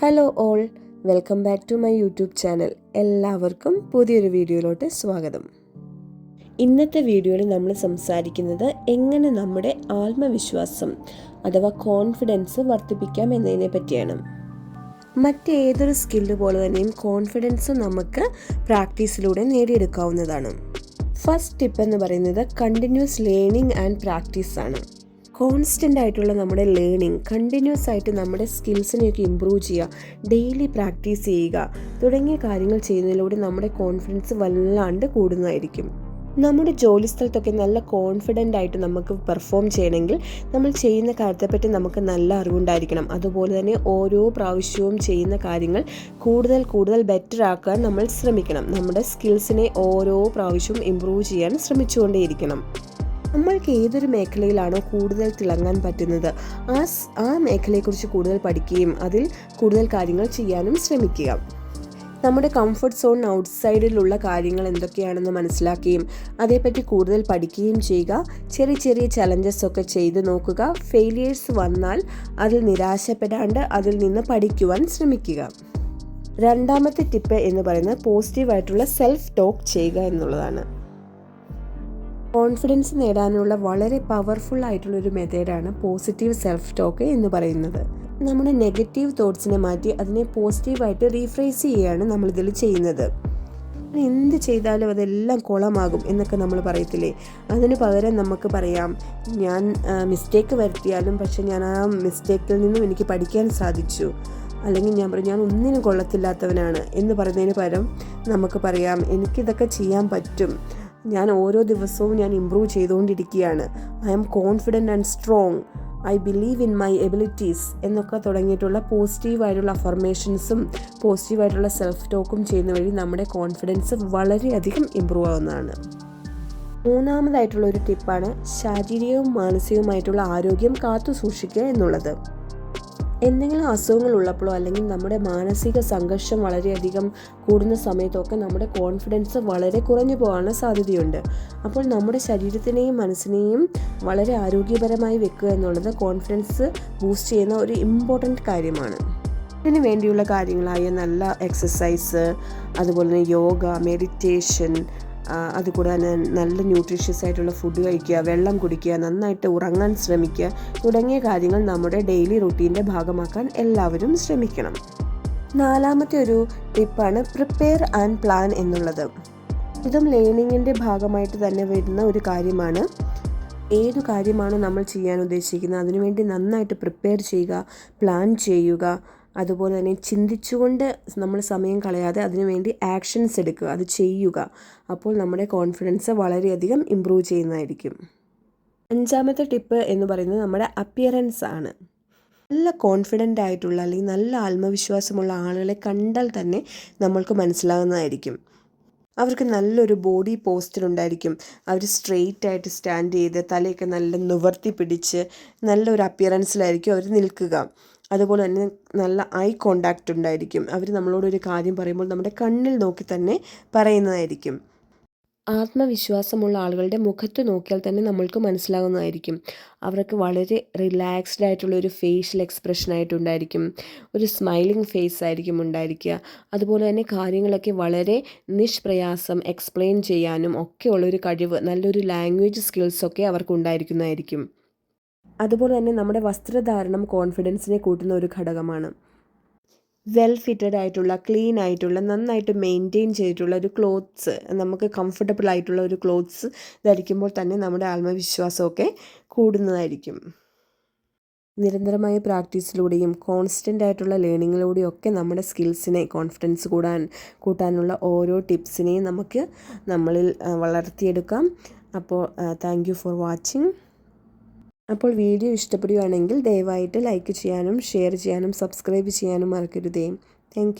Hello all welcome back to my YouTube channel എല്ലാവർക്കും പുതിയൊരു വീഡിയോയിലോട്ട് സ്വാഗതം. ഇന്നത്തെ വീഡിയോയിൽ നമ്മൾ സംസാരിക്കുന്നത് എങ്ങനെ നമ്മുടെ ആത്മവിശ്വാസം അഥവാ കോൺഫിഡൻസ് വർദ്ധിപ്പിക്കാം എന്നതിനെ പറ്റിയാണ്. മറ്റേതൊരു സ്കില്ല് പോലെ തന്നെയും കോൺഫിഡൻസ് നമുക്ക് പ്രാക്ടീസിലൂടെ നേടിയെടുക്കാവുന്നതാണ്. ഫസ്റ്റ് ടിപ്പ് എന്ന് പറയുന്നത് കണ്ടിന്യൂസ് ലേണിംഗ് ആൻഡ് പ്രാക്ടീസ് ആണ്. കോൺസ്റ്റന്റ് ആയിട്ടുള്ള നമ്മുടെ ലേണിംഗ് കണ്ടിന്യൂസ് ആയിട്ട് നമ്മുടെ സ്കിൽസിനെയൊക്കെ ഇമ്പ്രൂവ് ചെയ്യുക ഡെയിലി പ്രാക്ടീസ് ചെയ്യുക തുടങ്ങിയ കാര്യങ്ങൾ ചെയ്യുന്നതിലൂടെ നമ്മുടെ കോൺഫിഡൻസ് വല്ലാണ്ട് കൂടുന്നതായിരിക്കും. നമ്മുടെ ജോലി സ്ഥലത്തൊക്കെ നല്ല കോൺഫിഡന്റ് ആയിട്ട് നമുക്ക് പെർഫോം ചെയ്യണമെങ്കിൽ നമ്മൾ ചെയ്യുന്ന കാര്യത്തെപ്പറ്റി നമുക്ക് നല്ല അറിവുണ്ടായിരിക്കണം. അതുപോലെ തന്നെ ഓരോ പ്രാവശ്യവും ചെയ്യുന്ന കാര്യങ്ങൾ കൂടുതൽ കൂടുതൽ ബെറ്റർ ആക്കാൻ നമ്മൾ ശ്രമിക്കണം. നമ്മുടെ സ്കിൽസിനെ ഓരോ പ്രാവശ്യവും ഇമ്പ്രൂവ് ചെയ്യാൻ ശ്രമിച്ചുകൊണ്ടേയിരിക്കണം. നമ്മൾക്ക് ഏതൊരു മേഖലയിലാണോ കൂടുതൽ തിളങ്ങാൻ പറ്റുന്നത്? ആ ആ മേഖലയെക്കുറിച്ച് കൂടുതൽ പഠിക്കുകയും അതിൽ കൂടുതൽ കാര്യങ്ങൾ ചെയ്യാനും ശ്രമിക്കുക. നമ്മുടെ കംഫർട്ട് സോൺ ഔട്ട്സൈഡിലുള്ള കാര്യങ്ങൾ എന്തൊക്കെയാണെന്ന് മനസ്സിലാക്കുകയും അതേപ്പറ്റി കൂടുതൽ പഠിക്കുകയും ചെയ്യുക. ചെറിയ ചെറിയ ചലഞ്ചസ് ഒക്കെ ചെയ്ത് നോക്കുക. ഫെയിലിയേഴ്സ് വന്നാൽ അതിൽ നിരാശപ്പെടാണ്ട് അതിൽ നിന്ന് പഠിക്കുവാൻ ശ്രമിക്കുക. രണ്ടാമത്തെ ടിപ്പ് എന്ന് പറയുന്നത് പോസിറ്റീവായിട്ടുള്ള സെൽഫ് ടോക്ക് ചെയ്യുക എന്നുള്ളതാണ്. കോൺഫിഡൻസ് നേടാനുള്ള വളരെ പവർഫുൾ ആയിട്ടുള്ള ഒരു മെത്തേഡാണ് പോസിറ്റീവ് സെൽഫ് ടോക്ക് എന്ന് പറയുന്നത്. നമ്മുടെ നെഗറ്റീവ് തോട്ട്സിനെ മാറ്റി അതിനെ പോസിറ്റീവായിട്ട് റീഫ്രേസ് ചെയ്യുകയാണ് നമ്മളിതിൽ ചെയ്യുന്നത്. എന്ത് ചെയ്താലും അതെല്ലാം കുളമാകും എന്നൊക്കെ നമ്മൾ പറയത്തില്ലേ? അതിന് പകരം നമുക്ക് പറയാം ഞാൻ മിസ്റ്റേക്ക് വരുത്തിയാലും പക്ഷെ ഞാൻ ആ മിസ്റ്റേക്കിൽ നിന്നും എനിക്ക് പഠിക്കാൻ സാധിച്ചു. അല്ലെങ്കിൽ ഞാൻ പറയും ഞാൻ ഒന്നിനും കൊള്ളത്തില്ലാത്തവനാണ് എന്ന് പറയുന്നതിന് പകരം നമുക്ക് പറയാം എനിക്കിതൊക്കെ ചെയ്യാൻ പറ്റും. ഞാൻ ഓരോ ദിവസവും ഞാൻ ഇമ്പ്രൂവ് ചെയ്തുകൊണ്ടിരിക്കുകയാണ്. I am confident and strong I believe in my abilities എന്നൊക്കെ തുടങ്ങിയിട്ടുള്ള പോസിറ്റീവായിട്ടുള്ള അഫർമേഷൻസും പോസിറ്റീവായിട്ടുള്ള സെൽഫ് ടോക്കും ചെയ്യുന്ന വഴി നമ്മുടെ കോൺഫിഡൻസ് വളരെയധികം ഇമ്പ്രൂവ് ആവുന്നതാണ്. മൂന്നാമതായിട്ടുള്ള ഒരു ടിപ്പാണ് ശാരീരികവും മാനസികവുമായിട്ടുള്ള ആരോഗ്യം കാത്തു സൂക്ഷിക്കുക എന്നുള്ളത്. എന്തെങ്കിലും അസുഖങ്ങൾ ഉള്ളപ്പോഴോ അല്ലെങ്കിൽ നമ്മുടെ മാനസിക സംഘർഷം വളരെയധികം കൂടുന്ന സമയത്തൊക്കെ നമ്മുടെ കോൺഫിഡൻസ് വളരെ കുറഞ്ഞു പോകാനുള്ള സാധ്യതയുണ്ട്. അപ്പോൾ നമ്മുടെ ശരീരത്തിനെയും മനസ്സിനെയും വളരെ ആരോഗ്യപരമായി വെക്കുക എന്നുള്ളത് കോൺഫിഡൻസ് ബൂസ്റ്റ് ചെയ്യുന്ന ഒരു ഇമ്പോർട്ടന്റ് കാര്യമാണ്. ഇതിന് വേണ്ടിയുള്ള കാര്യങ്ങളായ നല്ല എക്സസൈസ് അതുപോലെ തന്നെ യോഗ മെഡിറ്റേഷൻ അതുകൂടാതെ നല്ല ന്യൂട്രീഷ്യസ് ആയിട്ടുള്ള ഫുഡ് കഴിക്കുക വെള്ളം കുടിക്കുക നന്നായിട്ട് ഉറങ്ങാൻ ശ്രമിക്കുക തുടങ്ങിയ കാര്യങ്ങൾ നമ്മുടെ ഡെയിലി റുട്ടീന്റെ ഭാഗമാക്കാൻ എല്ലാവരും ശ്രമിക്കണം. നാലാമത്തെ ഒരു ടിപ്പാണ് പ്രിപ്പയർ ആൻഡ് പ്ലാൻ എന്നുള്ളത്. ഇതും ലേണിങ്ങിന്റെ ഭാഗമായിട്ട് തന്നെ വരുന്ന ഒരു കാര്യമാണ്. ഏതു കാര്യമാണോ നമ്മൾ ചെയ്യാൻ ഉദ്ദേശിക്കുന്നത്? അതിനുവേണ്ടി നന്നായിട്ട് പ്രിപ്പയർ ചെയ്യുക പ്ലാൻ ചെയ്യുക അതുപോലെ തന്നെ ചിന്തിച്ചുകൊണ്ട് നമ്മൾ സമയം കളയാതെ അതിനുവേണ്ടി ആക്ഷൻസ് എടുക്കുക അത് ചെയ്യുക. അപ്പോൾ നമ്മുടെ കോൺഫിഡൻസ് വളരെയധികം ഇമ്പ്രൂവ് ചെയ്യുന്നതായിരിക്കും. അഞ്ചാമത്തെ ടിപ്പ് എന്ന് പറയുന്നത് നമ്മുടെ അപ്പിയറൻസ് ആണ്. നല്ല കോൺഫിഡന്റ് ആയിട്ടുള്ള അല്ലെങ്കിൽ നല്ല ആത്മവിശ്വാസമുള്ള ആളുകളെ കണ്ടാൽ തന്നെ നമ്മൾക്ക് മനസ്സിലാകുന്നതായിരിക്കും അവർക്ക് നല്ലൊരു ബോഡി പോസ്റ്റർ ഉണ്ടായിരിക്കും. അവർ സ്ട്രെയിറ്റ് ആയിട്ട് സ്റ്റാൻഡ് ചെയ്ത് തലയൊക്കെ നല്ല നിവർത്തി പിടിച്ച് നല്ലൊരു അപ്പിയറൻസിലായിരിക്കും അവർ നിൽക്കുക. അതുപോലെ തന്നെ നല്ല ഐ കോണ്ടാക്റ്റ് ഉണ്ടായിരിക്കും. അവർ നമ്മളോട് ഒരു കാര്യം പറയുമ്പോൾ നമ്മുടെ കണ്ണിൽ നോക്കി തന്നെ പറയുന്നതായിരിക്കും. ആത്മവിശ്വാസമുള്ള ആളുകളുടെ മുഖത്ത് നോക്കിയാൽ തന്നെ നമ്മൾക്ക് മനസ്സിലാകുന്നതായിരിക്കും അവർക്ക് വളരെ റിലാക്സ്ഡ് ആയിട്ടുള്ള ഒരു ഫേഷ്യൽ എക്സ്പ്രഷൻ ആയിട്ടുണ്ടായിരിക്കും. ഒരു സ്മൈലിംഗ് ഫേസ് ആയിരിക്കും ഉണ്ടായിരിക്കുക. അതുപോലെ തന്നെ കാര്യങ്ങളൊക്കെ വളരെ നിഷ്പ്രയാസം എക്സ്പ്ലെയിൻ ചെയ്യാനും ഒക്കെ ഉള്ളൊരു കഴിവ് നല്ലൊരു ലാംഗ്വേജ് സ്കിൽസൊക്കെ അവർക്ക് ഉണ്ടായിരിക്കുന്നതായിരിക്കും. അതുപോലെ തന്നെ നമ്മുടെ വസ്ത്രധാരണം കോൺഫിഡൻസിനെ കൂട്ടുന്ന ഒരു ഘടകമാണ്. വെൽ ഫിറ്റഡ് ആയിട്ടുള്ള ക്ലീൻ ആയിട്ടുള്ള നന്നായിട്ട് മെയിന്റെയിൻ ചെയ്തിട്ടുള്ള ഒരു ക്ലോത്ത്സ് നമുക്ക് കംഫർട്ടബിൾ ആയിട്ടുള്ള ഒരു ക്ലോത്ത്സ് ധരിക്കുമ്പോൾ തന്നെ നമ്മുടെ ആത്മവിശ്വാസമൊക്കെ കൂടുന്നതായിരിക്കും. നിരന്തരമായ പ്രാക്ടീസിലൂടെയും കോൺസ്റ്റന്റ് ആയിട്ടുള്ള ലേണിങ്ങിലൂടെയും ഒക്കെ നമ്മുടെ സ്കിൽസിനെ കോൺഫിഡൻസ് കൂടാൻ കൂട്ടാനുള്ള ഓരോ ടിപ്സിനെയും നമുക്ക് നമ്മളിൽ വളർത്തിയെടുക്കാം. അപ്പോൾ താങ്ക് ഫോർ വാച്ചിങ് അപ്പോൾ വീഡിയോ ഇഷ്ടപ്പെടുകയാണെങ്കിൽ ദയവായിട്ട് ലൈക്ക് ചെയ്യാനും ഷെയർ ചെയ്യാനും സബ്സ്ക്രൈബ് ചെയ്യാനും മറക്കരുതേ. താങ്ക്